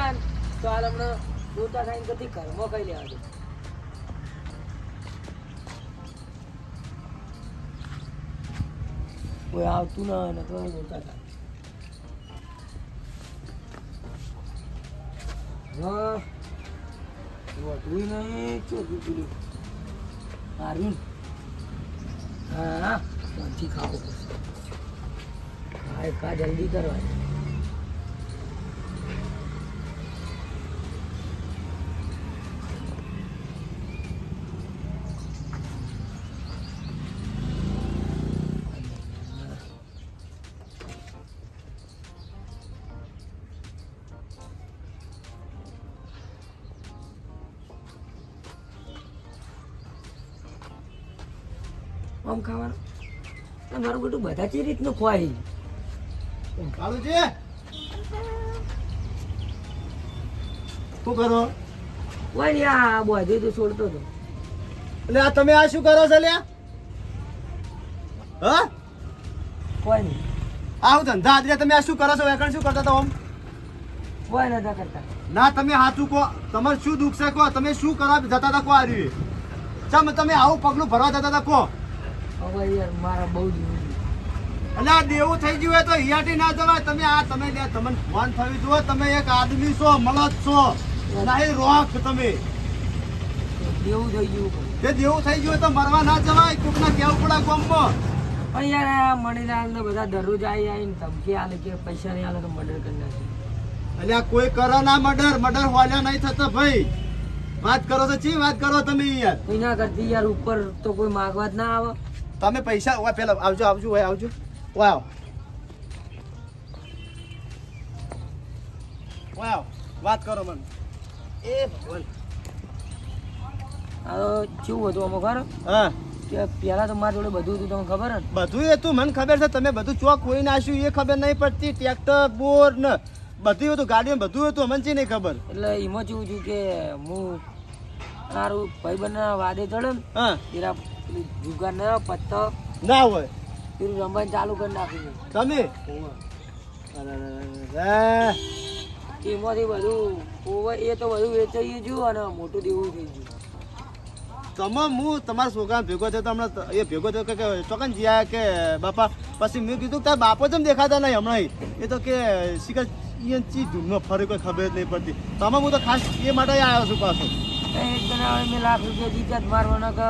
કાન તો હાલ હમણાં ગોતા થાય બધી કર્મો ખાઈ લેવા દે. કોઈ આવતું ના હોય તો ગોતા થાય હા. નહીં, ચોખ્ખું પીલું. સારું હા ત્યાંથી ખાવું પડશે. જલ્દી કરવા આમ ખાવાનું? મારું બધું બધા જે રીતનું ખવાય. છે? શું કરો? કોઈ નહીં આ બધું તો છોડતો હતો. એટલે આ તમે આ શું કરો છો લ્યા? હા? કોઈ નહીં આવું ધંધા આજે તમે આ શું કરો છો? વેકણ શું કરતા હતા ઓમ? કોઈ નતા કરતા. ના તમે હાથું કહો. તમારે શું દુઃખ છે? કહો. તમે શું કરવા જતા હતા? કહો આર્યું ચમ તમે આવું પગલું ભરવા જતા હતા? કહો. હવે યાર મારા બહુ જ આ દેવું થઈ ગયું હોય તો હિયાટી ના જવાય. તમે આ તમે તમને ફોન થવી જુઓ તમે એક આદમી છો મળદ છો. નહીં રોક તમે. દેવું થઈ ગયું તે દેવું થઈ ગયું તો મરવા ના જવાય. કોકના કેવું પડે ગોમમાં? પણ યાર મણીલાલ ને બધા દરરોજ આવી આવીને ધમકી આલે કે પૈસા નહીં આલે તો મર્ડર કરી નાખે. આ કોઈ કરો ના મર્ડર મર્ડર હોલ્યા નહીં થતો ભાઈ. વાત કરો તો ચી વાત કરો તમે યાર? એના કરતી યાર ઉપર તો કોઈ માગવા જ ના આવે. તમે પૈસા ઓય પેલા આવજો આવજો ઓય આવજો. ઓય આવ. ઓય આવ. વાત કરો મને. એ ભગવાન. આ કેવું હતું અમુક ખબર? હા. કે પહેલા તો મારા જોડે બધું હતું તમને ખબર ને બધું એ મને ખબર છે તમે બધું ચોક કોઈ નાખ્યું એ ખબર નહીં પડતી ટ્રેક્ટર બોર ને બધું હતું ગાડીમાં બધું હતું મને છે નહીં ખબર. એટલે એમાં જેવું છું કે હું મારું ભાઈબંધના વાદે ચડે ને હા. તેરા પેલી જુગાર ને પત્તો ના હોય. પેલું રમવાનું ચાલુ કરી નાખ્યું તમે? એમાંથી બધું હોવે એ તો બધું વેચાઈ ગયું અને મોટું દેવું થઈ ગયું. તમે હું તમારા છોકરા ભેગો થયો તો હમણાં એ ભેગો થયો કે- ચોકન જીયા કે બાપા? પછી મેં કીધું તારા બાપો જેમ દેખાતા નહીં હમણાં એ તો કે શીખર એ ચી ધૂમમાં ફરે કોઈ ખબર જ નહીં પડતી. તમે હું તો ખાસ એ માટે આવ્યો છું પાછો. એક જણા મેં લાખ રૂપિયા જીત્યા મારવાના કે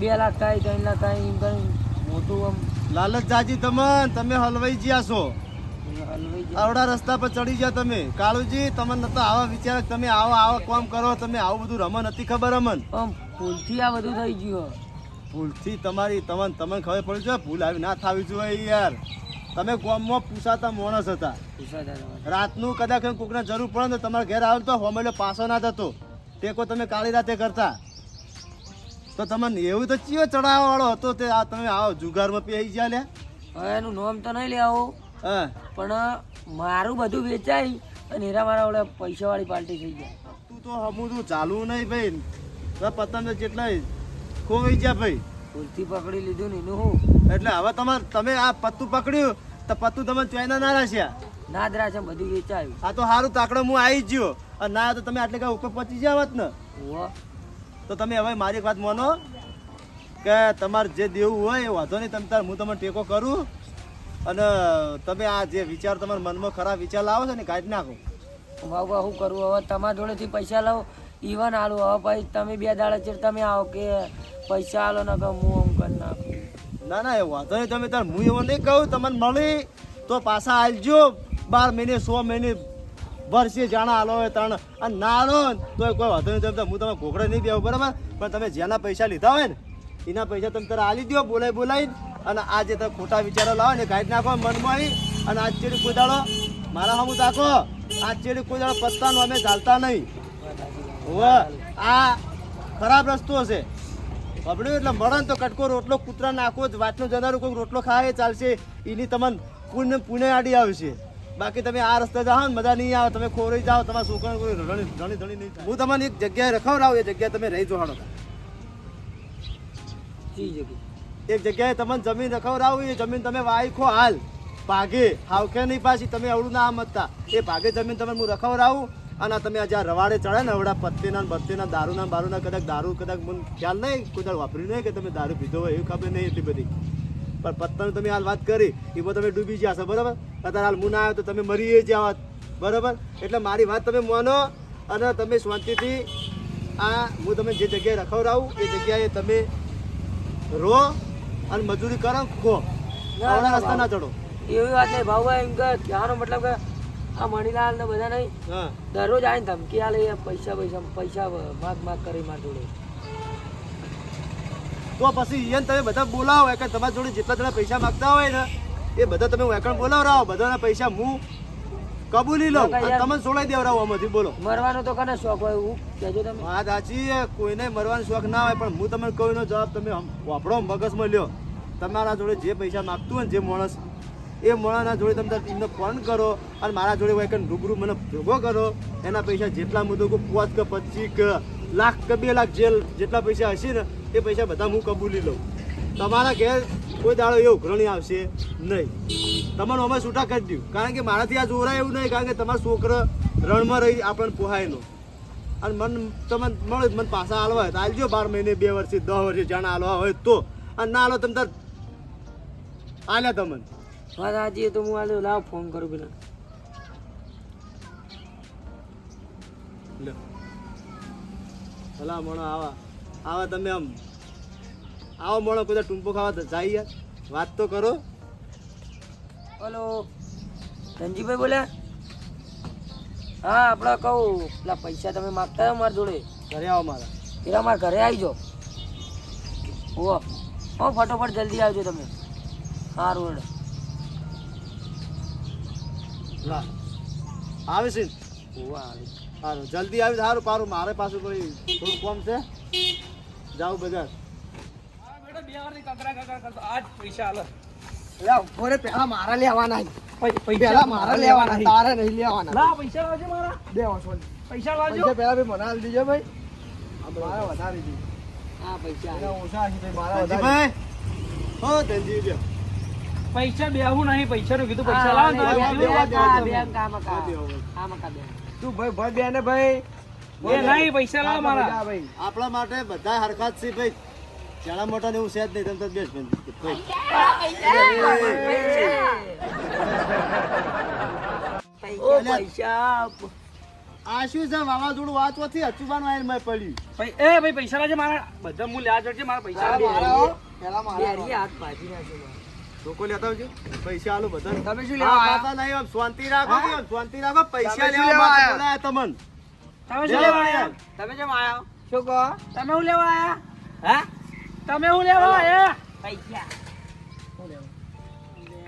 બે લાખ થાય ત્રણ લાખ થાય એમ કરીને મોટું આમ લાલચ જાજી તમન તમે હલવાઈ ગયા છો. આવડા રસ્તા પર ચડી ગયા તમે. કાળુજી તમને નતો આવા વિચાર તમે આવા આવા કામ કરો તમે આવું બધું રમન નથી ખબર અમન. ભૂલથી આ બધું થઈ ગયું ભૂલથી તમારી તમને તમને ખબર પડી છે ભૂલ આવી ના થવી જોઈએ યાર. તમે ગામમાં પૂછાતા માણસ હતા. રાતનું કદાચ કોકને જરૂર પડે ને તો તમારા ઘેર આવે તો હોમેલો પાછો ના થતો ટેકો તમે કાળી રાતે કરતા. તો તમને એવું તો ચિયો ચડાવવા વાળો હતો તે આ તમે આવો જુગારમાં પી ગયા લે એનું નામ તો નહીં લેવો. હા? પણ મારું બધું વેચાય અને હેરા મારા ઓલા પૈસાવાળી પાર્ટી થઈ જાય તું તો હમું તું ચાલુ નહીં ભાઈ. તો પતંગ જેટલા ખોવાઈ ગયા ભાઈ. ભૂલથી પકડી લીધું ને એનું હું. એટલે હવે તમારે તમે આ પત્તું પકડ્યું તો પત્તું તમે ચોઈના ના રાખ્યા? ના દ્રાક્ષ બધું વેચાયું. આ તો સારું તાકડો હું આવી જ ગયો. અને ના તો તમે આટલે કાંઈ ઉપર પહોંચી જાવત ને. તો તમે હવે મારી વાત માનો કે તમારે જે દેવું હોય એ વાંધો નહીં તમે તાર હું તમને ટેકો કરું અને તમે આ જે વિચાર તમારા મનમાં ખરાબ વિચાર લાવો છો ને કાઢી નાખો. બાબા શું કરું? હવે તમારા જોડેથી પૈસા લાવો. ઈવન આલો હવે ભાઈ તમે બે દાડા ચેર તમે આવો કે પૈસા આલો ને કે હું આમ કરી નાખું. ના ના એ વાંધો નહીં તમે તાર હું એવું નહીં કહું તમને મળી તો પાછા આવજો બાર મહિને સો મહિને વર્ષે જાણા આલો હોય ત્રણ. અને ના આલો તો કોઈ વાંધો નહીં. તમે હું તમે ઘોઘડે નહીં બેવું બરાબર? પણ તમે જેના પૈસા લીધા હોય ને, એના પૈસા તમે તારે આલી દો બોલાઈ બોલાવી અને આ જે તમે ખોટા વિચારો લાવો ને કાઢી નાખો મનમાં આવી. અને આજ ચેડી કોઈ મારા હમું તાકો. આજ ચેડી કોઈ પત્તાનો અમે ચાલતા નહીં. હવે, આ ખરાબ રસ્તો છે. બબડ્યું એટલે મળે તો કટકો રોટલો કૂતરા નાખો જ, વાતનું જનારું કોઈ રોટલો ખાય ચાલશે. એની તમને પુણે પુણે આડી આવશે. બાકી તમે આ રસ્તે જાઓ ને મજા નહીં આવે તમે ખોરી જાઓ તમારા છોકરા કોઈ રણી ધણી ધણી નહીં હું તમને એક જગ્યાએ રખાવડાવું એ જગ્યાએ તમે રહી જોહાડો એક જગ્યાએ તમને જમીન રખાવડાવું એ જમીન તમે વાઈખો હાલ. ભાગે હાવખે નહીં પાછી તમે અવડું ના મતતા. એ ભાગે જમીન તમે હું રખવડાવું અને તમે આ જ્યાં રવાડે ચડે ને અવડા પત્તીના બત્તીના દારૂના બારૂના કદાચ દારૂ કદાચ મને ખ્યાલ નહીં કોઈ દાડો વાપર્યું નહીં કે તમે દારૂ પીધો હોય એવી ખબર નહીં એટલી બધી. પણ પત્તાની તમે હાલ વાત કરી એમાં તમે ડૂબી ગયા છો બરાબર? અત્યારે હાલ હું ના આવ્યો તો તમે મરી જ્યાં વાત બરાબર? એટલે મારી વાત તમે માનો અને તમે શાંતિથી આ હું તમે જે જગ્યાએ રખવડાવું એ જગ્યાએ તમે રો અને મજૂરી કરો ખો. રસ્તા ના ચડો એવી વાત નહીં ભાવભાઈ એમ કે કહેવાનો મતલબ કે આ મણીલાલ ને બધા નહીં દરરોજ આવીને ધમકી આલે એ પૈસા પૈસા પૈસા માગ માગ કરી માર જોડે. તો પછી એને તમે બધા બોલાવો કે તમારી જોડે જેટલા જણા પૈસા માગતા હોય ને એ બધા તમે વેકણ બોલાવરાવો બધાના પૈસા હું કબૂલી લઉં. તમે છોડાઈ દેવરાવો આમાંથી બોલો. મરવાનો તો કને શોખ હોય હું કહેજો તમે. વાત સાચી કોઈને મરવાનો શોખ ના હોય પણ હું તમને કહું નો જવાબ તમે વાપરો મગજમાં લ્યો. તમારા જોડે જે પૈસા માગતું હોય ને જે માણસ એ માણસના જોડે તમે એમને ફોન કરો અને મારા જોડે હોય કે રૂબરૂ મને ભેગો કરો. એના પૈસા જેટલા મુદ્દો કે પાંચ કે પચીસ કે લાખ કે બે લાખ જેલ જેટલા પૈસા હશે ને એ પૈસા બધા હું કબૂલી લઉં. તમારા ઘેર કોઈ દાડો એ ઉઘરણી આવશે નહીં. તમારું અમે છૂટા કરી દઉં. કારણ કે મારાથી આ જોરાય એવું નહીં કારણ કે તમારા છોકરા રણમાં રહી આપણને પોહાય નો. અને મન તમે મળે મને પાછા હાલવા હોય તો હાલજો બાર મહિને બે વર્ષે દસ વર્ષે જાણે હાલવા હોય તો. અને ના હાલો તમે તાર હાલ્યા તમને. વાત આજે તો હું હાલ્યો લાવ ફોન કરું પેલા. ભલા મોણો આવા. આવા તમે આમ આવો મળો કોઈ ટૂંપો ખાવા જાય યાર. વાત તો કરો. હલો ધનજીભાઈ બોલ્યા? હા આપણે કહું પેલા પૈસા તમે માગતા હો મારા જોડે. ઘરે આવો મારા. પેલા મારા ઘરે આવી જાઓ ઓ હો ફટોફટ જલ્દી આવજો તમે. સારું રોડ આવીશ આવે છે આવી. સારું જલ્દી આવી સારું પારું. મારે પાછું કોઈ થોડું કોમ છે. જાઉં બજાર મારા લેવાના પેલા મારા લેવાના તારે નહીં લેવાના. પૈસા લાવજો મારા. બે વાસો પૈસા લાવજો. પેલા ભાઈ મને આલી દીજો ભાઈ. મારા વધારે દી. હા પૈસા. ઓછા હશે ભાઈ મારા વધારે હો ધનજી પૈસા બેહું નહીં પૈસા નું. કીધું પૈસા લાવો તું ભાઈ ભાઈ બે ને ભાઈ? એ નહીં પૈસા લાવો મારા. આપણા માટે બધા હરખા છે ભાઈ. જાણા મોટા ને એવું છે જ નહીં તમે તો બેસ ભાઈ. પૈસા. આ શું છે વાવાઝોડું વાંચવાથી અચુબાનું આવીને મેં પડ્યું. એ ભાઈ પૈસા લાવજો મારા બધા હું લ્યા જશે મારા પૈસા મારા. પેલા મારા હાથ ભાજી નાખો લોકો લેતા આવજો. પૈસા આલો બધા. તમે શું લેવા? નહીં શાંતિ રાખો શાંતિ રાખો. પૈસા લેવા તમને. તમે શું લેવા આવ્યા? તમે જેમ આવ્યા? શું કહો? તમે શું લેવા આવ્યા? હા? તમે શું લેવા આવ્યા? પૈસા.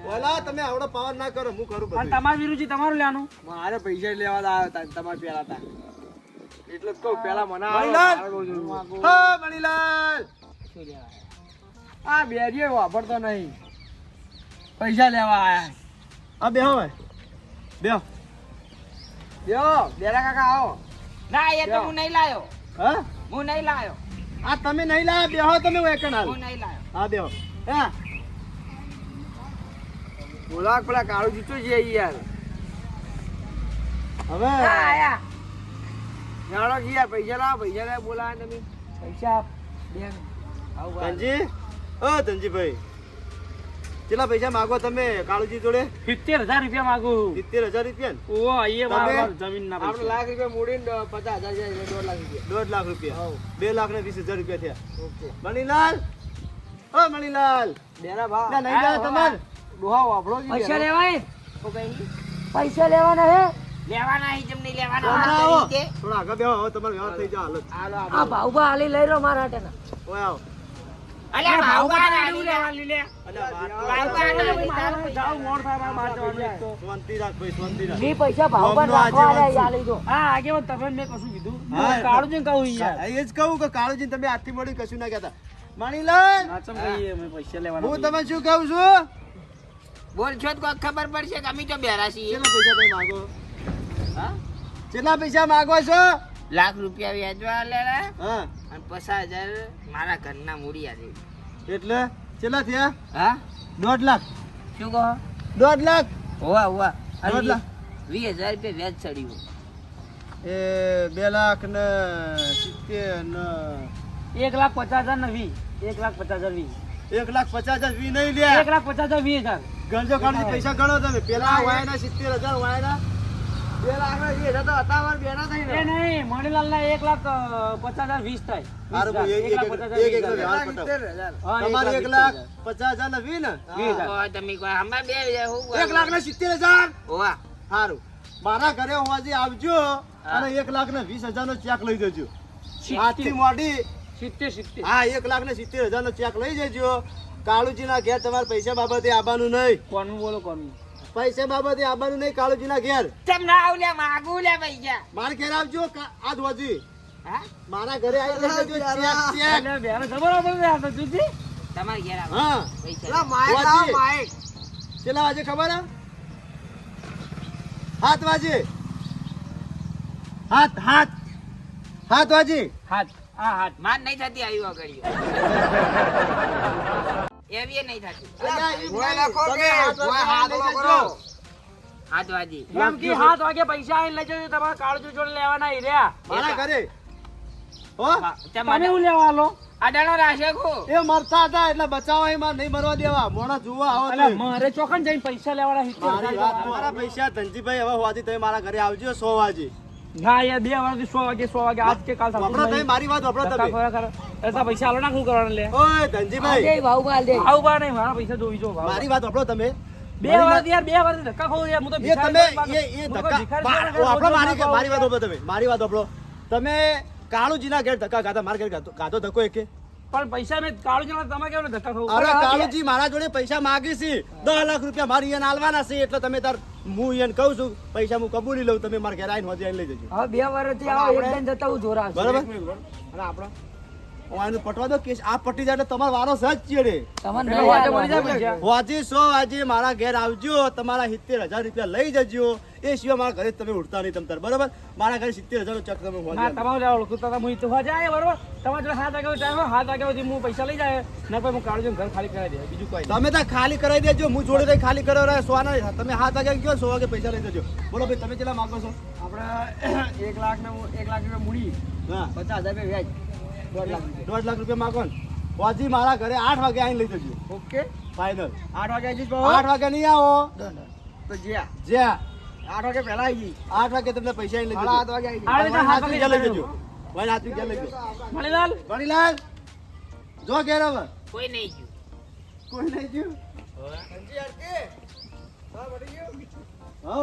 બોલા તમે આવડો પાવર ના કરો હું કરું અને તમારું વિરુચિ તમારું લેવાનું. મારે પૈસા લેવા આવ્યો તમારે પેલા તા એટલે જ કહું પેલા મને આવો, મણિલાલ! મારો રોજ હું માગું. હા મણીલાલ! શું લેવા આ બેરીએ વાપરતો નહીં. પૈસા લેવા આયા આ બેહો ભાઈ. બેહો બેરા કાકા આવો. ના એ તો હું નહીં લાયો. હા? હું નહીં લાયો. આ તમે નહીં લાયા બેહો તમે વેકણ હાલ હું નહીં લાયો. હા બેહો. હા? બોલા પેલા કાળું જીતો છે યાર. હવે? આયા. જાણો ગયા પૈસા લાવો પૈસા લાવો બોલાવે તમે. પૈસા. ધનજી? ઓ ધનજીભાઈ. કેટલા પૈસા માગો તમે કાળુજી જોડે? સિત્તેર હજાર રૂપિયા માંગુ સિત્તેર હજાર રૂપિયા ઓ આઈએ જમીન ના આપણે લાખ રૂપિયા મૂડીને પચાસ હજાર દોઢ લાખ રૂપિયા. દોઢ લાખ રૂપિયા. બે લાખ ને વીસ હજાર રૂપિયા થયા. ઓકે. મણીલાલ? ઓ મણીલાલ. બેરા ભા ના નહીં જાય તમાર. ડોહા વાપરો પૈસા. લેવાય? પૈસા લેવાના હે? લેવાના હી જેમ લેવાના. થોડા આગળ બેહો હવે તમારે વ્યવહાર થઈ જાય હાલત. આ ભાઉભા હાલી લઈ રહ્યો મારા હાટેના. ઓય આવો. અલ્યા લે. તારું થાય બાર જવાનું એક તો. ભાઈ પૈસા રાખવા લીધો હા તમે મેં કશું કીધું? હા, કહું યાર એ જ કહું કે કાળુજી તમે હાથથી મળી કશું ના કહેતા. મણીલાલ! નાચમ કહીએ અમે પૈસા લેવાના હું તમે શું કહું છું? બોલ છો તો ખબર પડશે કે અમે તો બેરા છીએ કેટલા પૈસા તમે માગો હા? કેટલા પૈસા માગો છો? લાખ રૂપિયા વ્યાજવા લેલા હા. અને પચાસ હજાર મારા ઘરના મૂડી આજે એટલે કેટલા થયા? હા? દોઢ લાખ. શું કહો? દોઢ લાખ? હોવા હોવા. દોઢ લાખ. વીસ હજાર રૂપિયા વ્યાજ ચડ્યું. એ બે લાખ ને સિત્તેર ને એક લાખ પચાસ હજાર ને વીસ. એક લાખ પચાસ હજાર વીસ. એક લાખ પચાસ હજાર વી નહીં એક લાખ પચાસ હજાર વીસ હજાર. ગણજો ગણજો પૈસા ગણો તમે. પેલા વાયના સિત્તેર હજાર વાયના. બે લાખ ને તો હતા બેના થઈ એ નહીં મણીલાલ ના એક લાખ પચાસ હજાર વીસ થાય. હારું એક- એક લાખ પચાસ હજાર એક- એક વીસ વ્યવહાર હજાર. પટાવો. હા, તમારે એક લાખ પચાસ હજાર. ને વી ને? વીસ હજાર. હોવા તમે કોઈ બે એક લાખ ને સિત્તેર હજાર. હોવા સારું મારા ઘરે હું આજે આવજો અને એક લાખ ને વીસ હજાર નો ચેક લઈ જજો. આજથી મોડી. સિત્તેર સિત્તેર. હા એક લાખ ને સિત્તેર હજાર નો ચેક લઈ જજો. કાળુજી ના ઘેર તમારે પૈસા બાબતે આવવાનું નહીં. કોનું બોલો કોનું? પૈસા બાબતે આવવાનું નહીં કાળુજી ના ઘેર. કેમ ના આવલ્યા માગું લે પૈસા મારા ઘેર આવજો આ હા? મારા ઘરે આવી જજો ચેક ચેક. એટલે બેનો જબરો બોલે આ તો જુદી. તમારે ઘેર આવો. હા. પૈસા માય કેટલા વાગે ખબર હે હાથ વાજે હાથ હાથ. હાથ વાજે. હાથ. આ હાથ. માન નહીં થતી આવી આગળ એવી નહીં થતી. હાથ વાગે હાથ વાજી પૈસા આવીને લઈ જજો તમારા કાળજુ જોડે લેવાના ઈ મારા ઘરે. હો? તમે હું લેવા આલો? અડાણો રાશે કો એ મરતા હતા એટલે બચાવવા એમાં નહીં મરવા દેવા. મોણા જોવા આવો એટલે મારે ચોકન જઈને પૈસા લેવાના સિત્તેર મારી પૈસા ધનજીભાઈ હવે હોવાથી તમે મારા ઘરે આવજો સો વાગે. ના યાર બે વાગે સો વાગે સો વાગે આજ કે કાલ વપરો તમે મારી વાત વપરો તમે. ખરા ખરા. એસા પૈસા આલો ના શું કરવાનું લે. ઓય ધનજીભાઈ. દે ભાવ બાલ દે ભાવ બા નહીં મારા પૈસા જોઈ જો ભાવ. મારી વાત વપરો તમે. બે વાર યાર બે વાર ધક્કા ખાઉં યાર હું તો એ તમે એ એ ધક્કા વપરો મારી મારી વાત. વપરો તમે. મારી વાત વપરો. તમે કાળુજીના ઘેર ધક્કા ખાધા મારા ઘેર ગાતો ધક્કો એકે? પણ પૈસા મેં કાળું તમે કેમ ધક્કા ખાવ? અરે કાળુજી મારા જોડે પૈસા માંગી છે. દસ લાખ રૂપિયા મારી એને આલવાના છે એટલે તમે તાર હું એને કહું છું પૈસા હું કબૂલી લઉં તમે મારા ઘેર આવીને હોજી લઈ જજો. હા બે વર્ષથી આવો એક જતા હું જોરા બરાબર. અને આપણા? હું પટવા દો કેસ આ પટી જાય એટલે તમારો વારો સજ ચીડે. તમને વાજે સો વાજી મારા ઘેર આવજો. તમારા સિત્તેર હજાર રૂપિયા લઈ જજો. એ સિવાય મારા ઘરે તમે ઉડતા નહીં તમ તાર બરાબર? મારા ઘરે સિત્તેર હજાર ચક તમે હોય તમારે જ્યાં ઓળખું તો હું તો જાય બરોબર? તમારે જોડે હાથ આગળ ટાઈમ હોય આગળ હું પૈસા લઈ જાય. ના કોઈ હું કાળજો ઘર ખાલી કરાવી દે બીજું કોઈ તમે ત્યાં ખાલી કરાવી દેજો. હું જોડે રહી ખાલી કરાવ સોના તમે હાથ આગળ ગયો સો વાગે પૈસા લઈ દેજો બોલો ભાઈ તમે કેટલા માગો છો? આપણે એક લાખ ને એક લાખ રૂપિયા મૂડી. પચાસ હજાર રૂપિયા વ્યાજ. દોઢ લાખ રૂપિયા. માગો ને. મારા ઘરે આઠ વાગે આવીને લઈ જજો. ઓકે. ફાઇનલ આઠ વાગે આવી જઈશ આઠ વાગે નહીં આવો. તો જ્યાં? જ્યાં? આઠ વાગે પહેલા આવી જઈ આઠ વાગે તમને પૈસા લઈ જજો. આઠ વાગે આવી વાગે લઈ જજો. ભાઈ હાથ વાગે લઈ જજો. મણીલાલ? ગણીલાલ જો ઘેર હવે. કોઈ નહીં ગયું. કોઈ નહીં ગયું? હો.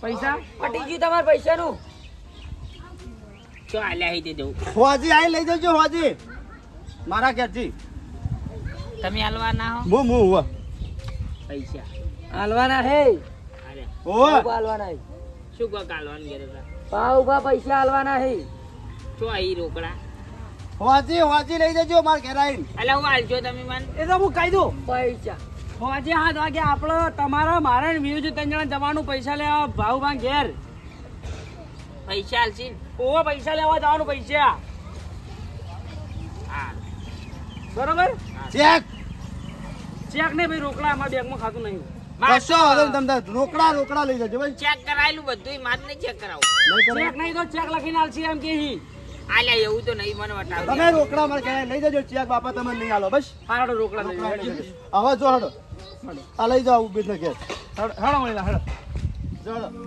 પૈસા? પટી ગયું તમારા પૈસાનું? ચો આલ્યા હી તે દઉં. હોજી આઈ લઈ જજો હોજી. મારા ઘેરથી તમે હાલવા ના હો? મુ મુ હુવા. પૈસા. હાલવાના હે? અરે ભાવ હાલવાના હે? શું કહો કાલવાન ઘેર ભાવ? ઊભા પૈસા હાલવાના હે? ચો અહીં રોકડા. હોજી હોજી લઈ જજો માર ઘેર આવીને એટલે હું હાલજો તમે મન. એ તો હું કહી દઉં. પૈસા. હોજી હાથ વાગે આપણે તમારા મારા ને વીરજી ત્રણ જણા જવાનું પૈસા લેવા ભાવ ભાગ ઘેર. પૈસા આલશી. ને? ઓવા પૈસા લેવા જવાનું પૈસા. બરોબર? ચેક. ચેક નહીં ભાઈ રોકડા અમારા બેંકમાં ખાતું નહીં. કશો વાંધો તમને રોકડા રોકડા લઈ જજો ભાઈ. ચેક કરાયેલું બધું માર નહીં ચેક કરાવું. ચેક નહીં તો ચેક લખીને આલશી એમ કે હી. આલ્યા એવું તો નહીં મને વટાવ તમે રોકડા મારા ઘેર લઈ જજો ચેક બાપા તમે નહીં આલો બસ. હાડો રોકડા લઈ. હવે જો હડો. આ લઈ જાઓ ઊભી ને ઘેર હેડો મળી હેડો. જો હડો.